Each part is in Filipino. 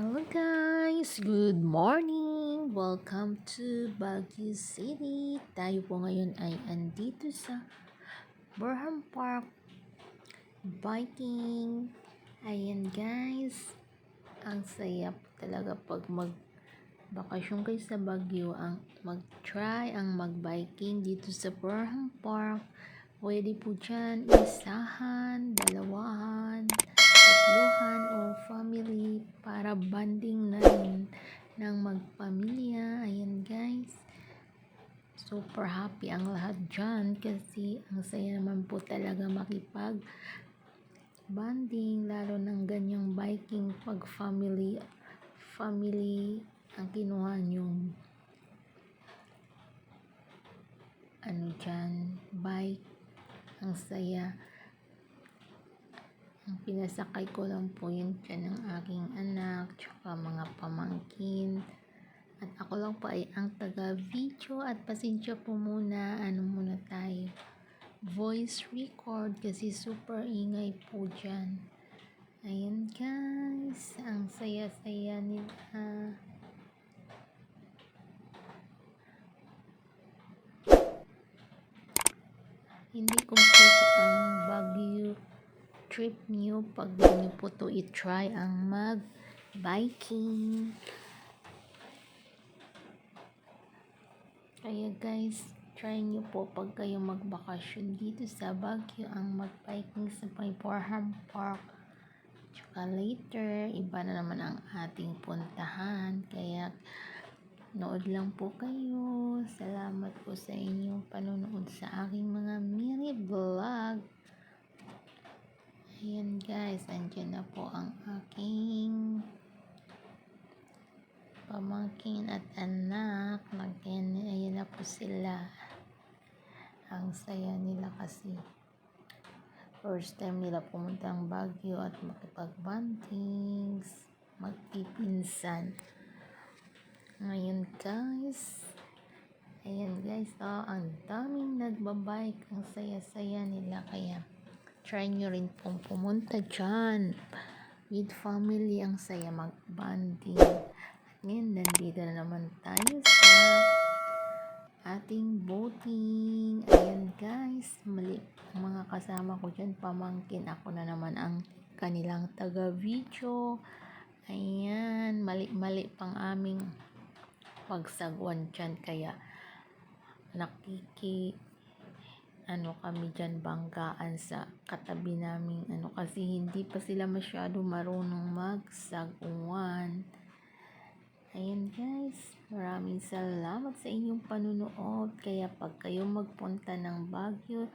Hello guys! Good morning! Welcome to Baguio City. Tayo po ngayon ay andito sa Burham Park biking. Ayan guys. Ang saya talaga pag mag bakasyon kayo sa Baguio ang mag-try ang mag-biking dito sa Burham Park. Pwede po dyan isahan, dalawahan, tatluhan o family para banding na rin ng magpamilya. Ayan guys. Super happy ang lahat dyan kasi ang saya naman po talaga makipag banding lalo ng ganyang biking pag family family ang kinuha nyong ano dyan bike ang saya ang pinasakay ko lang po yun dyan ng aking anak tsaka mga pamangkin. At ako lang po ay ang taga video at pasensya po muna ano muna tayo voice record kasi super ingay po dyan. Ayan guys. Ang saya saya nila. Hindi complete ang Baguio trip nyo pag nyo po to i-try ang mag biking kaya guys try nyo po pag kayo magbakasyon dito sa Baguio ang mag biking sa Payporham Park. Tsaka later iba na naman ang ating puntahan. Kaya Nood lang po kayo. Salamat po sa inyong panonood sa aking mga mini Ayan guys, andyan na po ang aking pamangkin at anak. Nagyan, ayan na po sila. Ang saya nila kasi. First time nila pumunta ang Baguio at makipag-bandings, magpipinsan. Ngayon guys, ayan guys, oh, ang daming nagbabike, ang saya-saya nila, kaya try nyo rin pong pumunta dyan. With family, ang saya mag-banding. At ngayon, nandito na naman tayo sa ating boating. Ayan guys, mali mga kasama ko dyan, pamangkin. Ako na naman ang kanilang taga-video. Ayan, mali-mali pang aming pagsagwan dyan kaya nakiki ano kami dyan banggaan sa katabi naming ano kasi hindi pa sila masyado marunong magsagwan ayan guys. Maraming salamat sa inyong panunood. Kaya pag kayo magpunta ng Baguio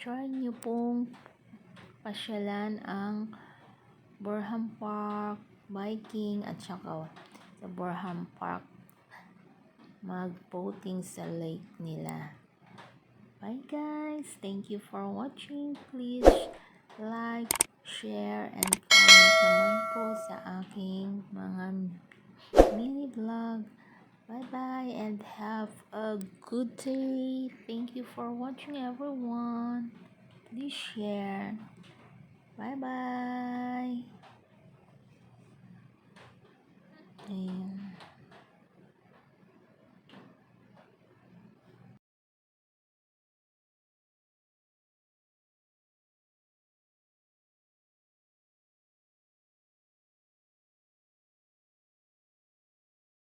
try nyo pong pasyalan ang Burham Park biking at saka sa Burham Park mag-boating sa lake nila. Bye guys! Thank you for watching. Please like, share, and comment naman po sa aking mga mini vlog. Bye-bye and have a good day. Thank you for watching everyone. Please share. Bye-bye. Ayan.